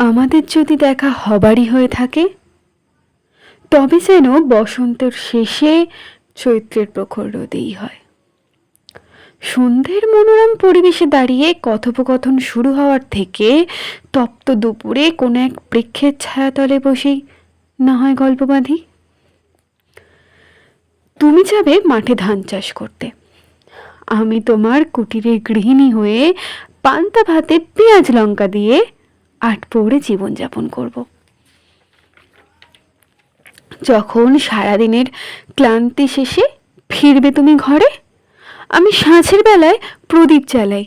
আমাদের যদি দেখা হবারই হয়ে থাকে, তবে যেন বসন্তের শেষে চৈত্রের প্রখর রোদেই হয়। সন্ধ্যের মনোরম পরিবেশে দাঁড়িয়ে কথোপকথন শুরু হওয়ার থেকে তপ্ত দুপুরে কোনো এক বৃক্ষের ছায়াতলে বসেই না হয় গল্প বাঁধি। তুমি যাবে মাঠে ধান চাষ করতে। আমি তোমার কুটিরের গৃহিণী হয়ে পান্তা ভাতে পেঁয়াজ লঙ্কা দিয়ে আট পৌড়ে জীবনযাপন করব। যখন সারাদিনের ক্লান্তি শেষে ফিরবে তুমি ঘরে, আমি সাঁঝের বেলায় প্রদীপ জ্বালাই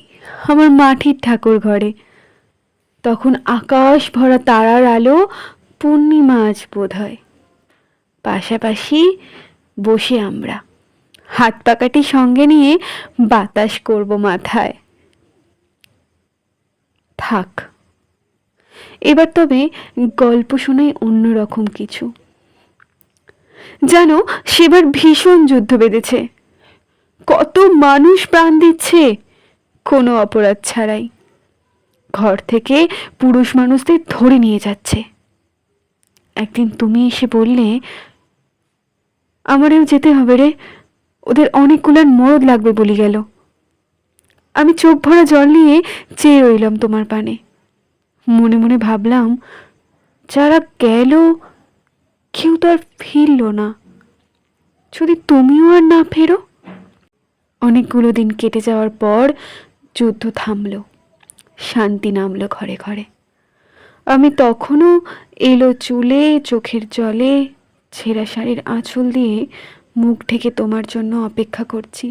আমার মাটির ঠাকুর ঘরে। তখন আকাশ ভরা তারার আলো পূর্ণিমা আজ বোধ হয় পাশাপাশি বসে আমরা, হাত পাকাটি সঙ্গে নিয়ে বাতাস করব মাথায়। থাক। এবার তবে গল্প শোনাই অন্যরকম কিছু। যেন সেবার ভীষণ যুদ্ধ বেঁধেছে। কত মানুষ প্রাণ দিচ্ছে, কোনো অপরাধ ছাড়াই। ঘর থেকে পুরুষ মানুষদের ধরে নিয়ে যাচ্ছে। একদিন তুমি এসে বললে, আমারেও যেতে হবে রে, ওদের অনেকগুলার মরদ লাগবে বলি গেল। আমি চোখ ভরা জল নিয়ে চেয়ে রইলাম তোমার পানে। মনে মনে ভাবলাম, যারা গেল, কেউ তো আর ফিরল না। যদি তুমিও আর না ফেরো? অনেকগুলো দিন কেটে যাওয়ার পর যুদ্ধ থামলো, শান্তি নামলো ঘরে ঘরে। আমি তখনও এলো চুলে, চোখের জলে, ছেঁড়া শাড়ির আঁচল দিয়ে মুখ ঢেকে তোমার জন্য অপেক্ষা করছি।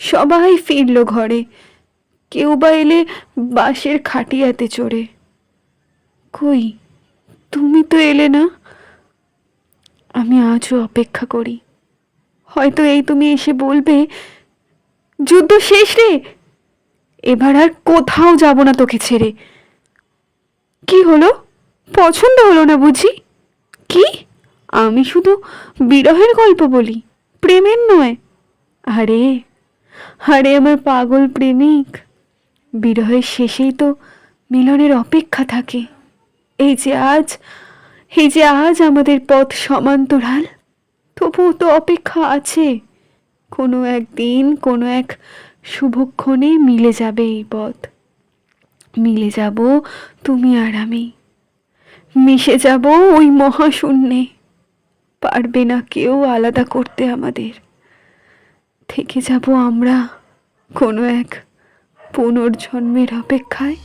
সবাই ফিরলো ঘরে। কেউ বা এলে বাঁশের খাটিয়াতে চড়ে। কই, তুমি তো এলে না? আমি আজও অপেক্ষা করি। হয়তো এই তুমি এসে বলবে, যুদ্ধ শেষ রে! এবার আর কোথাও যাব না তোকে ছেড়ে। কি হলো? পছন্দ হলো না বুঝি? কি? আমি শুধু বিরহের গল্প বলি, প্রেমের নয়। আরে আরে আমার পাগল প্রেমিক। বিরহের শেষেই তো মিলনের অপেক্ষা থাকে। এই যে আজ, এই যে আজ আমাদের পথ সমান্তরাল, তবুও তো অপেক্ষা আছে। কোনো একদিন, কোনো এক শুভক্ষণে মিলে যাবে এই পথ। মিলে যাব তুমি আর আমি। মিশে যাব ওই মহাশূন্যে। পারবে না কেউ আলাদা করতে আমাদের। থেকে যাব আমরা কোনো এক পুনর্জন্মের অপেক্ষায়।